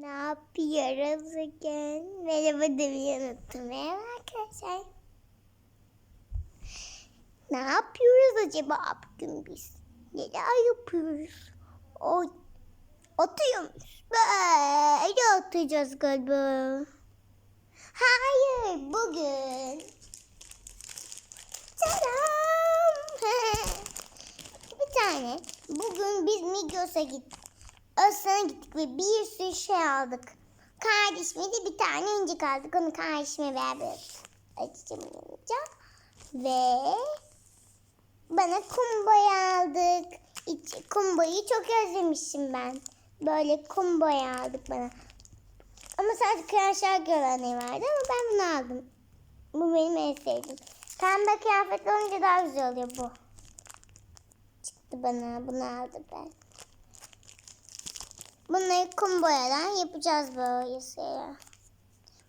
Ne yapıyoruz bugün? Merhaba demeyi unuttum. Merhaba arkadaşlar. Ne yapıyoruz acaba bugün biz? Neler yapıyoruz? O atıyormuş. Böyle atacağız galiba. Hayır bugün. Selam. bir tane. Bugün biz Migros'a gittik. Aslan'a gittik ve bir sürü şey aldık. Kardeşime de bir tane incik aldık. Onu kardeşime beraber açacağım ince. Ve bana kumboya aldık. İç, kumboyu çok özlemişim ben. Böyle kumboya aldık bana. Ama sadece kıyafetler görenleri vardı ama ben bunu aldım. Bu benim en sevdiğim. Pembe kıyafet olunca daha güzel oluyor bu. Çıktı bana. Bunu aldım ben. Bunları kum boyadan yapacağız böyle şeyler.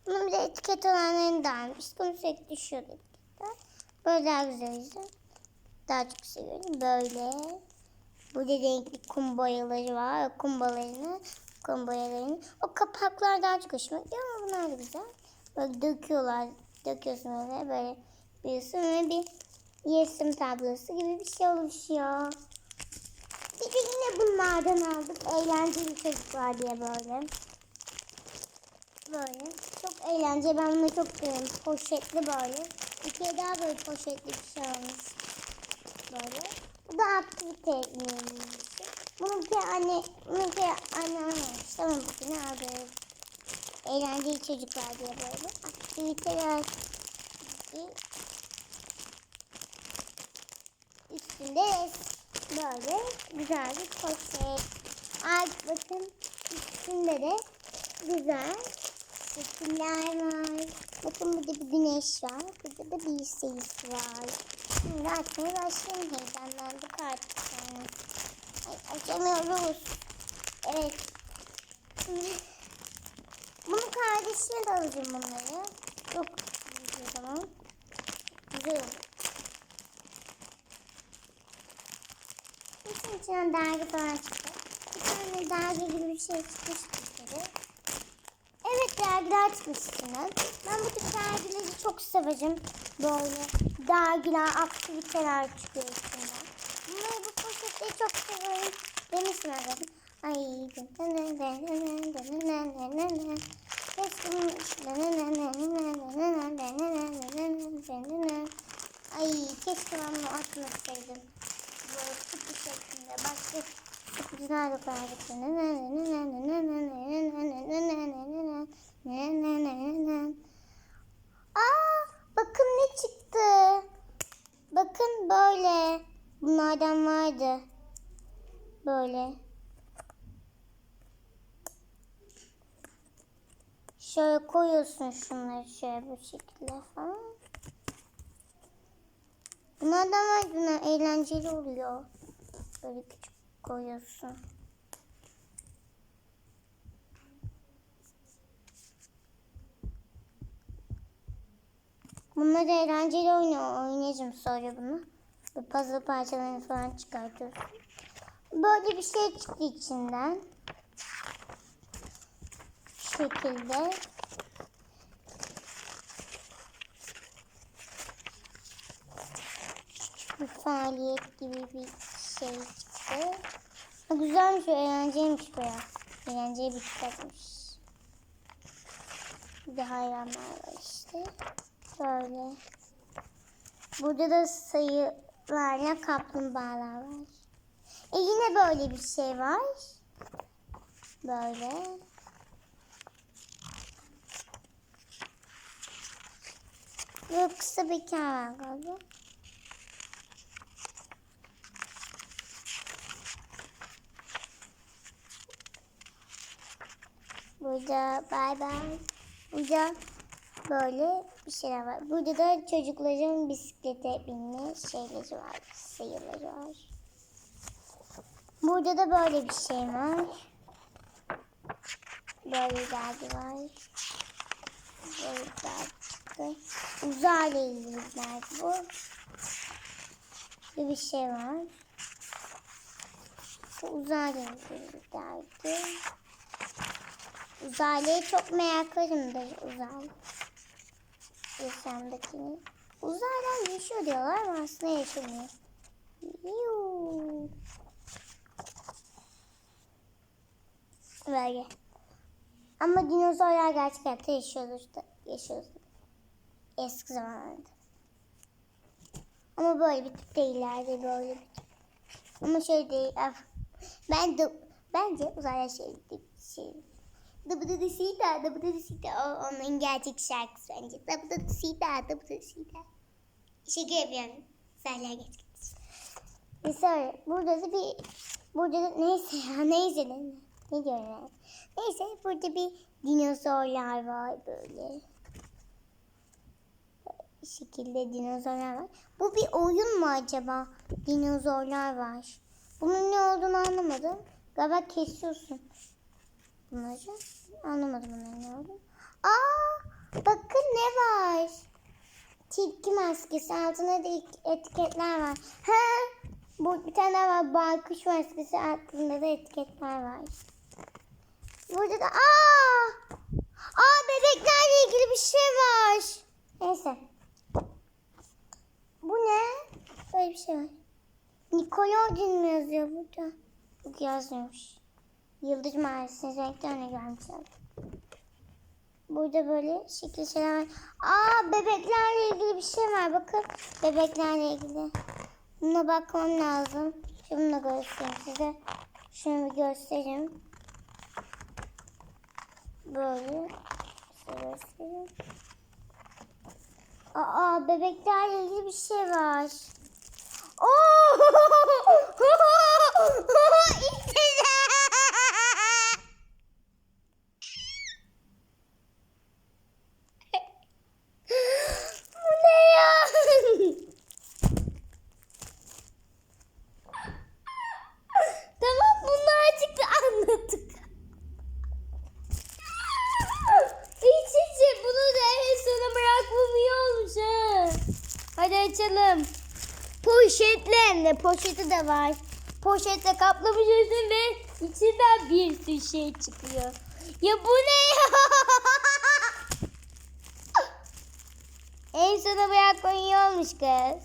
Bunun bir de etiket olanlarını da almıştık. Bunu sürekli düşüyordu etiketler. Böyle daha güzel güzel. Daha çok seviyorum. Böyle. Burada renkli kum boyaları var. Kum boyalarını, kum boyalarını. O kapaklar daha çok hoşuma gidiyor ama bunlar da güzel. Böyle döküyorlar. Döküyorsun öyle böyle büyüsün ve bir resim tablosu gibi bir şey oluşuyor. Yine bunlardan aldık. Eğlenceli çocuklar diye böyle. Böyle. Çok eğlenceli. Ben bunu çok seviyorum. Poşetli böyle. Bir kere daha böyle poşetli bir şey olmuş. Böyle. Bu da aktivite yemeğimiz. Bunu bir anne, bunu bir anne almamış. Tamam bugün aldık. Eğlenceli çocuklar diye böyle. Aktiviteler. Üstünde böyle güzel bir poşet. Ay bakın üstünde de güzel şekiller var. Bakın burada bir güneş var. Burada da bir sayısı var. Şimdi açmaya başlayalım. Heyecanlandık artık. Yani. Ay, açamıyoruz. Evet. Şimdi bunu kardeşime de alacağım bunları. Çok güzel tamam. Güzel olur. Bütün içinden dergi falan çıktı. Bir tane dergi gibi bir şey çıkmış bir kere. Evet dergiler çıkmış içinden. Ben bu tip dergileri çok severim. Böyle dergiler, aktiviteler çıkıyor içinden. Bunları bu poşetleri çok severim. Demiştim evet. Ay. Ay keşke ben bunu atmasaydım kutu şeklinde başka kutular da koyardık. Aa, bakın ne çıktı. Bakın böyle. Bunlardan vardı. Böyle. Şöyle koyuyorsun şunları şöyle bu şekilde falan. Bunlardan var bunlar eğlenceli oluyor. Böyle küçük koyuyorsun. Bunlar da eğlenceli oynuyor. Oynayacağım sonra bunu. Ve puzzle parçalarını falan çıkartıyorsun. Böyle bir şey çıktı içinden. Şu şekilde. bir faaliyet gibi bir Ha, güzelmiş, eğlenceliymiş bu ya. Eğlenceli bir kitapmış. Bir de hayranlar var işte. Böyle. Burada da sayılarla kaplumbağalar var. E yine böyle bir şey var. Böyle. Böyle kısa bir hikaye var galiba. Burada bay bay. Burada böyle bir şeyler var. Burada da çocukların bisiklete binme şeyleri var. Sayıları var. Burada da böyle bir şey var. Böyle dergi var. Böyle dergi. Uzayla ilgili dergi bu. Bir bir şey var. Bu uzayla ilgili dergi. Uzaylıyı çok meraklarımdır uzaylı. Yaşamdakini. Uzaylılar yaşıyor diyorlar ama aslında yaşamıyor. Yuu. Böyle. Ama dinozorlar gerçek hayatta yaşıyordur da yaşıyordu. Eski zamanlarda. Ama böyle bir tip değillerdi böyle bir tip. Ama şey değil. ah, Ben de bence uzaylılar şey şey. Dıbıdıdı sita, dıbıdıdı sita. O onun gerçek şarkısı bence. Dıbıdıdı sita, dıbıdıdı sita. Şaka yapıyorum. Uzaylılar gerçek. Bir sonra burada da bir burada da neyse ya neyse ne, ne diyorum ben. Neyse burada bir dinozorlar var böyle. Bu şekilde dinozorlar var. Bu bir oyun mu acaba? Dinozorlar var. Bunun ne olduğunu anlamadım. Galiba kesiyorsun. Bunları anlamadım ne olduğunu. Aa, bakın ne var. Tilki maskesi altında da etiketler var. Ha, bu bir tane var. Baykuş maskesi altında da etiketler var. Burada da aa! Aa bebeklerle ilgili bir şey var. Neyse. Bu ne? Böyle bir şey var. Nickelodeon mu yazıyor burada? Yok yazmıyormuş. Yıldız Mahallesi'nin renklerini görmüşler. Burada böyle şekil şeyler var. Aa bebeklerle ilgili bir şey var. Bakın bebeklerle ilgili. Buna bakmam lazım. Şunu da göstereyim size. Şunu bir göstereyim. Böyle. Size göstereyim. Aa bebeklerle ilgili bir şey var. Oo! İşte Bu ne ya? tamam bunlar çıktı anladık. İç içe bunu da en sona bırakmam iyi olmuş ha. Hadi açalım. De poşeti de var. Poşetle kaplamışsın ve içinden bir sürü şey çıkıyor. Ya bu ne ya? en sona bırakman iyi olmuş kız.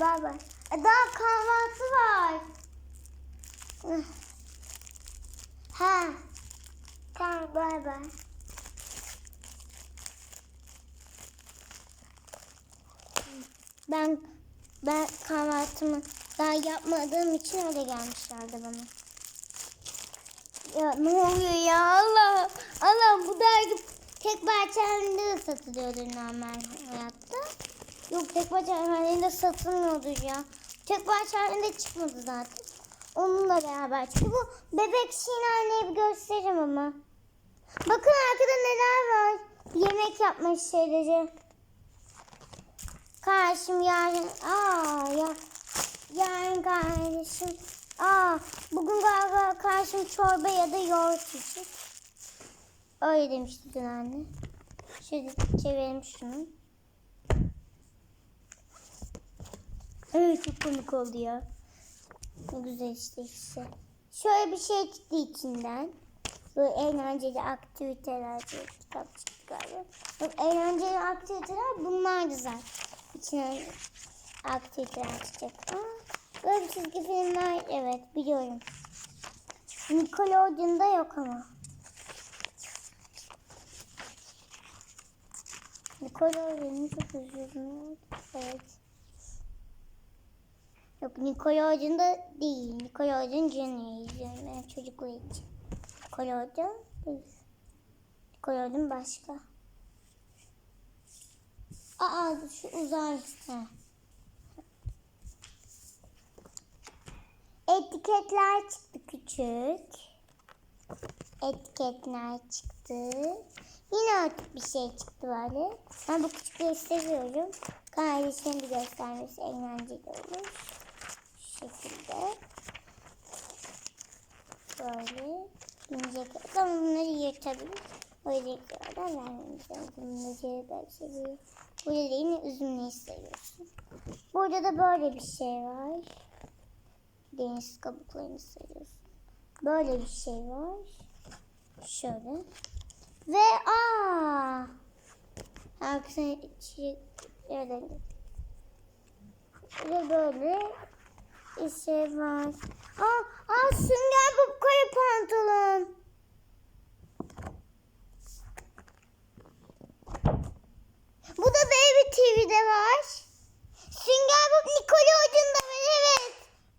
Baba. Daha kahvaltı var. Ha. Tamam bay bay. Ben ben kahvaltımı daha yapmadığım için öyle gelmişlerdi bana. Ya ne oluyor ya Allah Allah bu dergi tek bahçe halinde de satılıyordur normal hayatta. Yok tek bahçe halinde satılmıyordur ya. Tek bahçe halinde çıkmadı zaten. Onunla beraber çıktı. Bu bebek şinaneye bir göstereyim ama. Bakın arkada neler var. Yemek yapmış şeyleri. Karşım yarın. Aa ya. Yarın kardeşim. Aa bugün galiba karşım çorba ya da yoğurt yiyecek. Öyle demişti dün anne. Şöyle çevirelim şunu. Evet çok komik oldu ya. Güzel işte işte. Şöyle bir şey çıktı içinden. Böyle eğlenceli aktiviteler diye kitap çıktı galiba. Eğlenceli aktiviteler bunlardı zaten. İçine aktiviteler çıkacak. Aa, böyle çizgi film var. Evet biliyorum. Nickelodeon'da yok ama. Nickelodeon'u çok üzüldüm. Evet. Yok Nickelodeon'da değil. Nickelodeon Junior izliyorum ben çocuklar için. Nickelodeon değil. Nickelodeon başka. Aa şu uzay. Heh. Etiketler çıktı küçük. Etiketler çıktı. Yine artık bir şey çıktı böyle. Ben bu küçükleri seviyorum. Kardeşim bir göstermesi eğlenceli olur. Şu şekilde. Böyle. İnce Ama bunları yırtabilir. O yüzden vermemiz lazım. Bunları da seviyor. Burada da yine üzümleri seviyorsun. Burada da böyle bir şey var. deniz kabuklarını sayıyorsun. Böyle bir şey var. Şöyle. Ve aa herkesin içi öyle. Ve böyle bir şey var. Aa, aa sünger bu koyu pantolon. Bu da Baby TV'de var. Sünger Bob Nickelodeon'da var evet.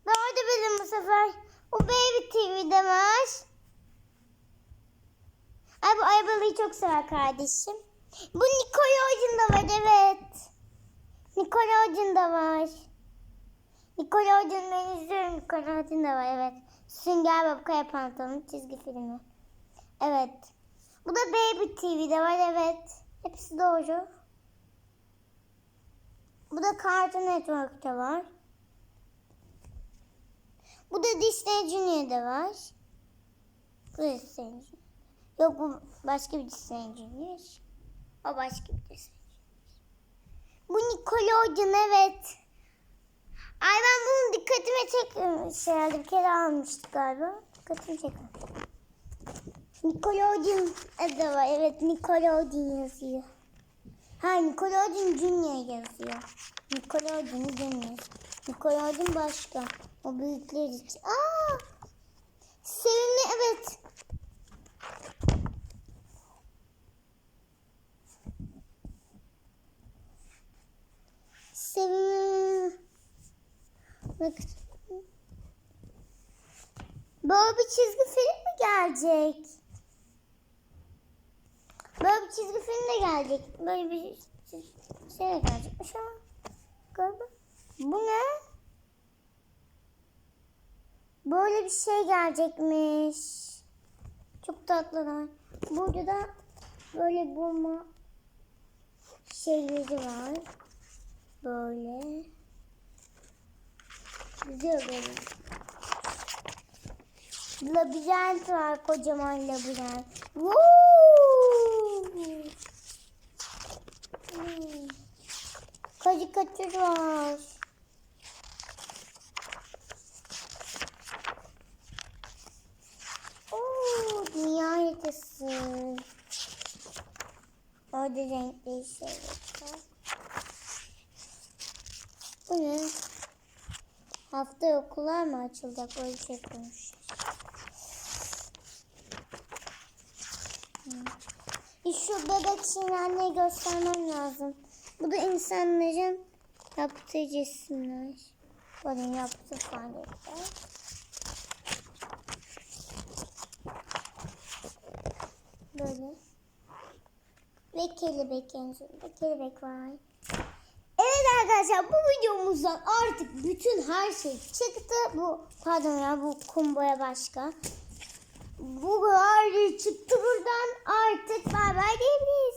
Doğru bildim bu sefer. Bu Baby TV'de var. Ay bu arabayı çok sever kardeşim. Bu Nickelodeon'da var evet. Nickelodeon'da var. Nickelodeon ben izliyorum. Nickelodeon'da var evet. Sünger Bob Kaya Pantolon çizgi filmi. Evet. Bu da Baby TV'de var evet. Hepsi doğru. Bu da Cartoon Network'te var. Bu da Disney Junior'da var. Bu Disney Junior. Yok bu başka bir Disney Junior. O başka bir Disney. Bu Nickelodeon evet. Ay ben bunun dikkatime çekmemiş herhalde. Bir kere almıştık galiba. Dikkatimi çekmemiş. Nickelodeon da var. Evet Nickelodeon yazıyor. Ha Nickelodeon Junior yazıyor. Nickelodeon Junior. Nickelodeon başka. O büyükler için. Aa! Sevimli evet. Sevimli. Bak. Böyle bir çizgi film mi gelecek? Böyle bir çizgi film de gelecek. Böyle bir şey de gelecekmiş ama. Galiba. Bu ne? Böyle bir şey gelecekmiş. Çok tatlılar. Burada da böyle bulma şeyleri var. Böyle. Güzel böyle. Labirent var. Kocaman labirent. Woo! Karikatür var. Oo, dünya haritası. Orada renkli şeyler. Bu ne? Hafta okullar mı açılacak? Öyle şey koymuş. Hmm. Şu bebek şimdi anneye göstermem lazım. Bu da insanların yaptığı resimler. Böyle yaptığı faaliyetler. Böyle. Ve kelebek sonunda. Kelebek var. Evet arkadaşlar bu videomuzdan artık bütün her şey çıktı. Bu pardon ya bu kumboya başka. Bu kadar çıktı buradan artık bay bay diyebiliriz.